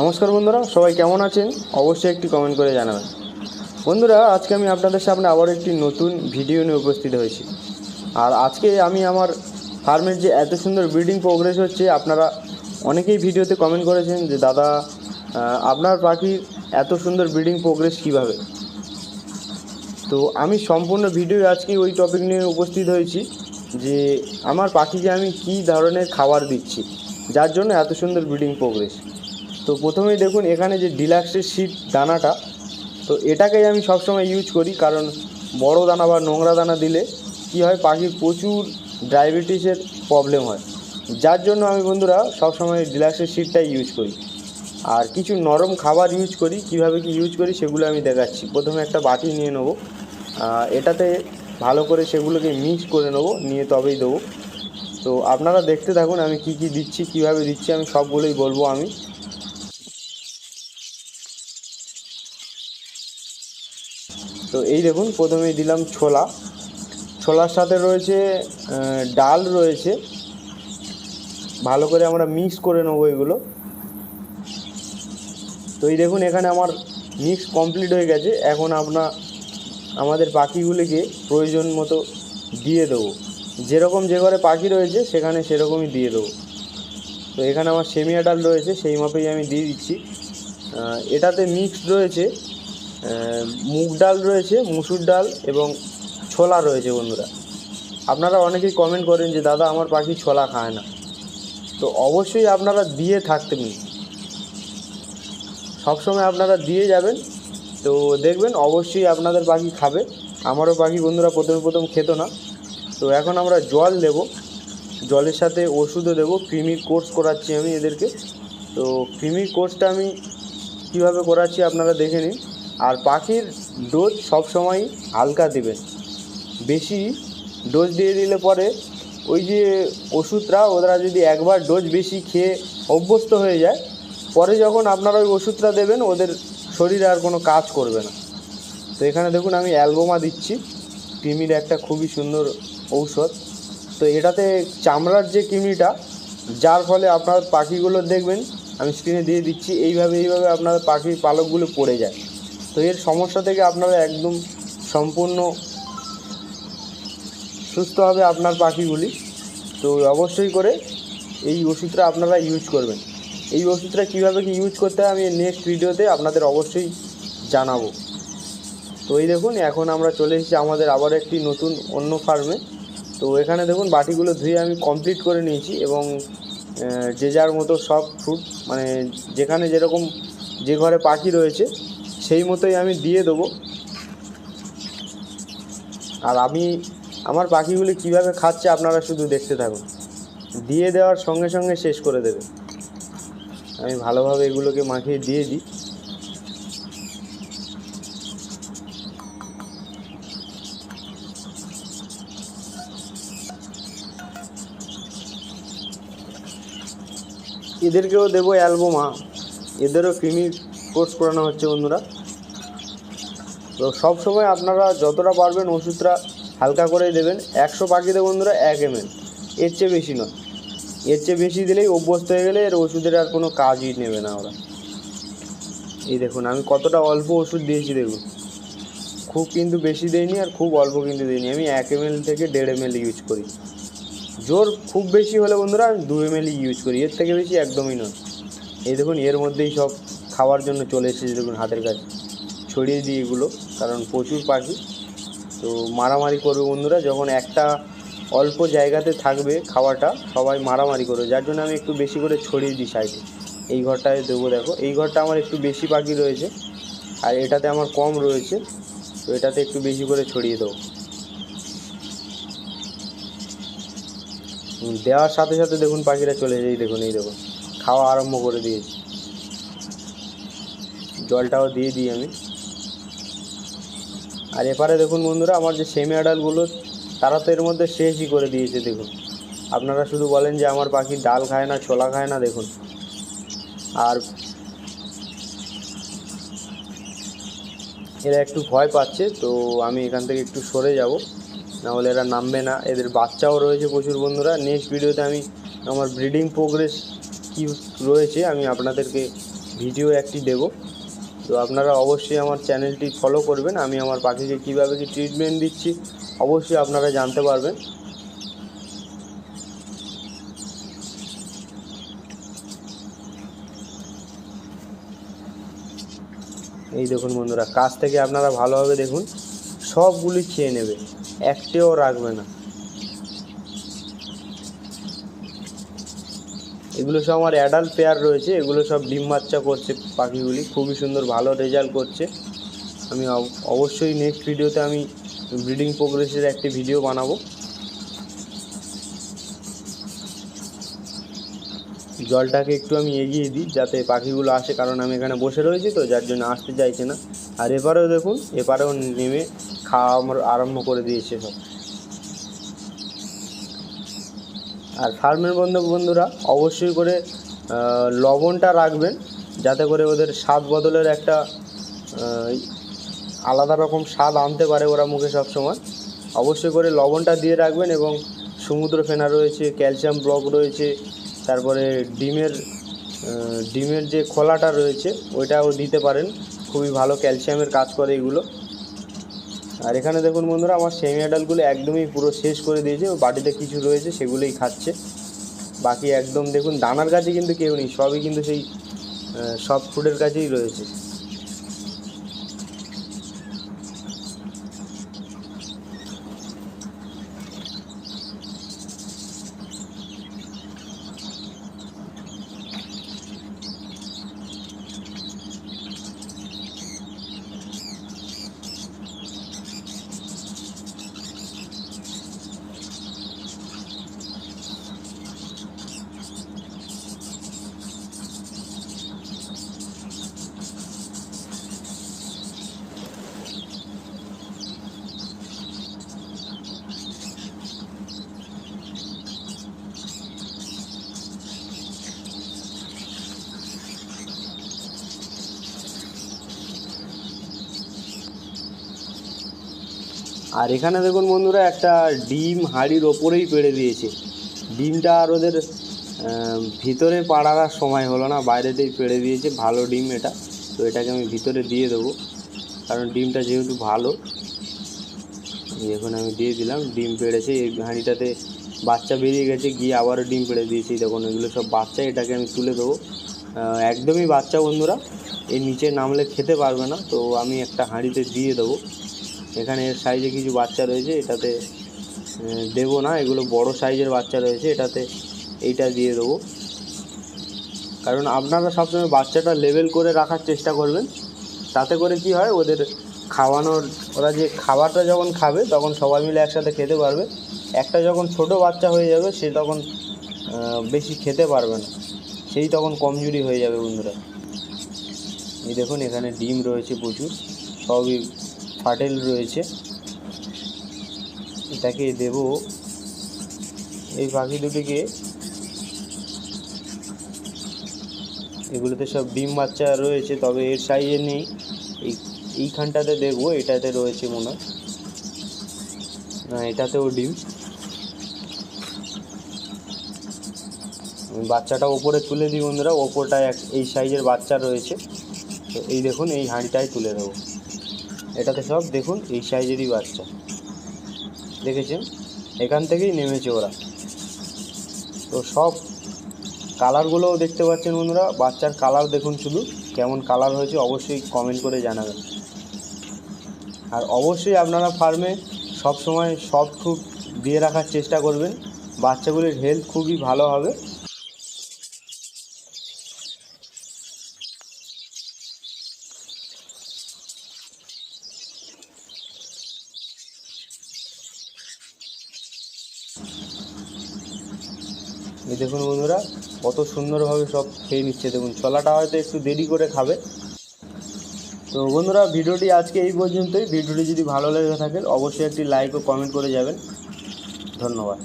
নমস্কার বন্ধুরা, সবাই কেমন আছেন? অবশ্যই একটি কমেন্ট করে জানাবেন। বন্ধুরা, আজকে আমি আপনাদের সামনে আবার একটি নতুন ভিডিও নিয়ে উপস্থিত হয়েছি। আর আজকে আমি আমার ফার্মের যে এত সুন্দর ব্রিডিং প্রোগ্রেস হচ্ছে, আপনারা অনেকেই ভিডিওতে কমেন্ট করেছেন যে, দাদা আপনার পাখির এত সুন্দর ব্রিডিং প্রোগ্রেস কীভাবে? তো আমি সম্পূর্ণ ভিডিও আজকে ওই টপিক নিয়ে উপস্থিত হয়েছি যে, আমার পাখিকে আমি কী ধরনের খাবার দিচ্ছি, যার জন্য এত সুন্দর ব্রিডিং প্রোগ্রেস তো প্রথমেই দেখুন এখানে যে ডিলাক্সের শীট দানাটা, তো এটাকেই আমি সবসময় ইউজ করি, কারণ বড় দানা বা নোংরা দানা দিলে কি হয়, পাখির প্রচুর ডায়াবেটিসের প্রবলেম হয়। যার জন্য আমি বন্ধুরা সবসময় ডিলাক্সের শীটটাই ইউজ করি। আর কিছু নরম খাবার ইউজ করি, কীভাবে কি ইউজ করি সেগুলো আমি দেখাচ্ছি। প্রথমে একটা বাটি নিয়ে নেব। এটাতে ভালো করে সেগুলোকে মিক্স করে নেব, নিয়ে তবেই দেবো। তো আপনারা দেখতে থাকুন আমি কি কি দিচ্ছি, কীভাবে দিচ্ছি, আমি সবগুলোই বলব আমি। তো এই দেখুন, প্রথমেই দিলাম ছোলা। ছোলার সাথে রয়েছে ডাল রয়েছে। ভালো করে আমরা মিক্স করে নেব এগুলো। তো এই দেখুন, এখানে আমার মিক্স কমপ্লিট হয়ে গেছে। এখন আপনার আমাদের পাখিগুলিকে প্রয়োজন মতো দিয়ে দেবো। যেরকম যে ঘরে পাখি রয়েছে, সেখানে সেরকমই দিয়ে দেবো। তো এখানে আমার সেমিয়া ডাল রয়েছে, সেই মাপেই আমি দিয়ে দিচ্ছি। এটাতে মিক্সড রয়েছে মুগ ডাল রয়েছে, মুসুর ডাল এবং ছোলা রয়েছে বন্ধুরা। আপনারা অনেকেই কমেন্ট করেন যে, দাদা, আমার পাখি ছোলা খায় না। তো অবশ্যই আপনারা দিয়ে থাকতেন সবসময় আপনারা দিয়ে যাবেন। তো দেখবেন অবশ্যই আপনাদের পাখি খাবে। আমারও পাখি বন্ধুরা প্রথম প্রথম খেত না। তো এখন আমরা জল দেব। জলের সাথে ওষুধও দেবো। ক্রিমির কোর্স করাচ্ছি আমি এদেরকে। তো ক্রিমির কোর্সটা আমি কীভাবে করাচ্ছি আপনারা দেখে নিন। আর পাখির ডোজ সবসময় হালকা দেবেন বেশি ডোজ দিয়ে দিলে পরে ওই যে ওষুধটা ওরা যদি একবার ডোজ বেশি খেয়ে অভ্যস্ত হয়ে যায়, পরে যখন আপনারা ওই ওষুধটা দেবেন, ওদের শরীরে আর কোনো কাজ করবে না। তো এখানে দেখুন, আমি অ্যালবোমা দিচ্ছি। কৃমির একটা খুবই সুন্দর ঔষধ। তো এটাতে চামড়ার যে কৃমিটা, যার ফলে আপনার পাখিগুলো দেখবেন, আমি স্ক্রিনে দিয়ে দিচ্ছি, এইভাবে এইভাবে আপনার পাখির পালকগুলো পড়ে যায়। তো এর সমস্যা থেকে আপনারা একদম সম্পূর্ণ সুস্থ হবে আপনার পাখিগুলি। তো অবশ্যই করে এই ওষুধটা আপনারা ইউজ করবেন। এই ওষুধটা কীভাবে কি ইউজ করতে হয় আমি নেক্সট ভিডিওতে আপনাদের অবশ্যই জানাব। তো এই দেখুন, এখন আমরা চলে এসেছি আমাদের আবার একটি নতুন অন্য ফার্মে তো এখানে দেখুন, বাটিগুলো ধুয়ে আমি কমপ্লিট করে নিয়েছি এবং যে যার মতো সব ফ্রুট মানে যেখানে যেরকম যে ঘরে পাখি রয়েছে সেই মতোই আমি দিয়ে দেবো। আর আমি, আমার পাখিগুলি কীভাবে খাচ্ছে আপনারা শুধু দেখতে থাকুন। দিয়ে দেওয়ার সঙ্গে সঙ্গে শেষ করে দেবে। আমি ভালোভাবে এগুলোকে মাখিয়ে দিয়ে দিই। এদেরকেও দেবো অ্যালবোমা। এদেরও ক্রিমি কোর্স করানো হচ্ছে বন্ধুরা। তো সব সময় আপনারা যতটা পারবেন ওষুধটা হালকা করেই দেবেন। একশো পাখিতে বন্ধুরা এক এম এর চেয়ে বেশি নয়। এর চেয়ে বেশি দিলেই অভ্যস্ত হয়ে গেলে এর ওষুধের আর কোনো কাজই নেবে না ওরা। এই দেখুন, আমি কতটা অল্প ওষুধ দিয়েছি, দেখুন। খুব কিন্তু বেশি দিইনি আর খুব অল্প কিন্তু দিইনি। আমি এক এম এল থেকে দেড় এম ইউজ করি। জোর খুব বেশি হলে বন্ধুরা আমি দু এম ইউজ করি। এর থেকে বেশি একদমই নয়। এই দেখুন, এর মধ্যেই সব খাওয়ার জন্য চলে এসেছে, দেখুন, হাতের কাছে। ছড়িয়ে দিই এগুলো, কারণ প্রচুর পাখি। তো মারামারি করবে বন্ধুরা, যখন একটা অল্প জায়গাতে থাকবে খাওয়াটা, সবাই মারামারি করবে। যার জন্য আমি একটু বেশি করে ছড়িয়ে দিই সাইডে। এই ঘরটায় দেবো দেখো। এই ঘরটা আমার একটু বেশি পাখি রয়েছে, আর এটাতে আমার কম রয়েছে, তো এটাতে একটু বেশি করে ছড়িয়ে দেবো। দেওয়ার সাথে সাথে দেখুন পাখিরা চলে যায়। দেখুন, এই দেখুন। খাওয়া আরম্ভ করে দিয়েছি। জলটাও দিয়ে দিই আমি। আর এপারে দেখুন বন্ধুরা, আমার যে সেমি আডালগুলো তারা তো এর মধ্যে শেষই করে দিয়েছে, দেখুন। আপনারা শুধু বলেন যে আমার পাখি ডাল খায় না, ছোলা খায় না, দেখুন। আর এরা একটু ভয় পাচ্ছে, তো আমি এখান থেকে একটু সরে যাব। নাহলে এরা নামবে না। এদের বাচ্চাও রয়েছে প্রচুর বন্ধুরা। নেক্সট ভিডিওতে আমি আমার ব্রিডিং প্রোগ্রেস কী রয়েছে, আমি আপনাদেরকে ভিডিও একটি দেব। তো আপনারা অবশ্যই আমার চ্যানেলটি ফলো করবেন। আমি আমার পাখিকে কীভাবে কি ট্রিটমেন্ট দিচ্ছি, অবশ্যই আপনারা জানতে পারবেন। এই দেখুন বন্ধুরা, কাছ থেকে আপনারা ভালোভাবে দেখুন, সবগুলি খেয়ে নেবে, একটিও রাখবে না। এগুলো সব আমার অ্যাডাল্ট পেয়ার রয়েছে, এগুলো সব ডিম বাচ্চা করছে পাখিগুলি, খুবই সুন্দর, ভালো রেজাল্ট করছে। আমি অব- অবশ্যই নেক্সট ভিডিওতে আমি ব্রিডিং প্রোগ্রেসের একটি ভিডিও বানাবো। জলটাকে একটু আমি এগিয়ে দিই, যাতে পাখিগুলো আসে, কারণ আমি এখানে বসে রয়েছি তো, যার জন্য আসতে চাইছে না। আর এপারেও দেখুন, এপারেও নেমে খাওয়া আমার আরম্ভ করে দিয়েছে সব। আর ফার্মের বন্ধু বন্ধুরা, অবশ্যই করে লবণটা রাখবেন, যাতে করে ওদের স্বাদ বদলের একটা আলাদা রকম স্বাদ আনতে পারে ওরা মুখে সব সময় অবশ্যই করে লবণটা দিয়ে রাখবেন এবং সমুদ্র ফেনা রয়েছে, ক্যালসিয়াম ব্লক রয়েছে, তারপরে ডিমের ডিমের যে খোলাটা রয়েছে, ওইটাও দিতে পারেন। খুবই ভালো ক্যালসিয়ামের কাজ করে এগুলো। আর এখানে দেখুন বন্ধুরা, আমার সেমি ডালগুলো একদমই পুরো শেষ করে দিয়েছে। ও বাটিতে কিছু রয়েছে, সেগুলোই খাচ্ছে। বাকি একদম দেখুন, দানার কাছে কিন্তু কেউ নেই, সবই কিন্তু সেই সফট ফুডের কাছেই রয়েছে। আর এখানে দেখুন বন্ধুরা, একটা ডিম হাঁড়ির ওপরেই পেড়ে দিয়েছে। ডিমটা আর ওদের ভিতরে পাড়ার সময় হলো না, বাইরেতেই পেড়ে দিয়েছে। ভালো ডিম এটা, তো এটাকে আমি ভিতরে দিয়ে দেবো। কারণ ডিমটা যেহেতু ভালো এখন আমি দিয়ে দিলাম, ডিম পেড়েছে। এই হাঁড়িটাতে বাচ্চা বেরিয়ে গেছে, গিয়ে আবারও ডিম পেড়ে দিয়েছি। দেখুন, এগুলো সব বাচ্চা, এটাকে আমি তুলে দেবো। একদমই বাচ্চা বন্ধুরা, এর নিচে নামলে খেতে পারবে না, তো আমি একটা হাঁড়িতে দিয়ে দেবো। এখানে এর সাইজে কিছু বাচ্চা রয়েছে, এটাতে দেবো না, এগুলো বড় সাইজের বাচ্চা রয়েছে, এটাতে এইটা দিয়ে দেবো। কারণ আপনারা সবসময় বাচ্চাটা লেভেল করে রাখার চেষ্টা করবেন, তাতে করে কি হয়, ওদের খাওয়ানোর, ওরা যে খাবারটা যখন খাবে, তখন সবাই মিলে একসাথে খেতে পারবে। একটা যখন ছোট বাচ্চা হয়ে যাবে, সে তখন বেশি খেতে পারবে না। সেই তখন কমজোরি হয়ে যাবে বন্ধুরা। এই দেখুন, এখানে ডিম রয়েছে প্রচুর, সবই ফাটেল রয়েছে। এটাকে দেব। এই পাখি দুটিকে এগুলোতে সব ডিম বাচ্চা রয়েছে, তবে এর সাইজে নেই। এই, এইখানটাতে দেখব, এটাতে রয়েছে মনে হয়। এটাতেও ডিম। বাচ্চাটা ওপরে তুলে দিই বন্ধুরা, ওপরটায় এক, এই সাইজের বাচ্চা রয়েছে। তো এই দেখুন, এই হাঁড়িটাই তুলে দেবো। এটাতে সব দেখুন, এই সাইজেরই বাচ্চা। দেখেছেন? এখান থেকেই নেমেছে ওরা। তো সব কালারগুলোও দেখতে পাচ্ছেন বন্ধুরা। বাচ্চার কালার দেখুন শুধু, কেমন কালার হয়েছে অবশ্যই কমেন্ট করে জানাবেন। আর অবশ্যই আপনারা ফার্মে সব সময় সব খুব দিয়ে রাখার চেষ্টা করবেন। বাচ্চাগুলির হেলথ খুবই ভালো হবে। এই দেখুন বন্ধুরা, কত সুন্দরভাবে সব খেয়ে নিচ্ছে। দেখুন, ছলাটা হয়তো একটু দেরি করে খাবে। তো বন্ধুরা, ভিডিওটি আজকে এই পর্যন্তই। ভিডিওটি যদি ভালো লেগে থাকে, অবশ্যই একটি লাইক ও কমেন্ট করে যাবেন। ধন্যবাদ।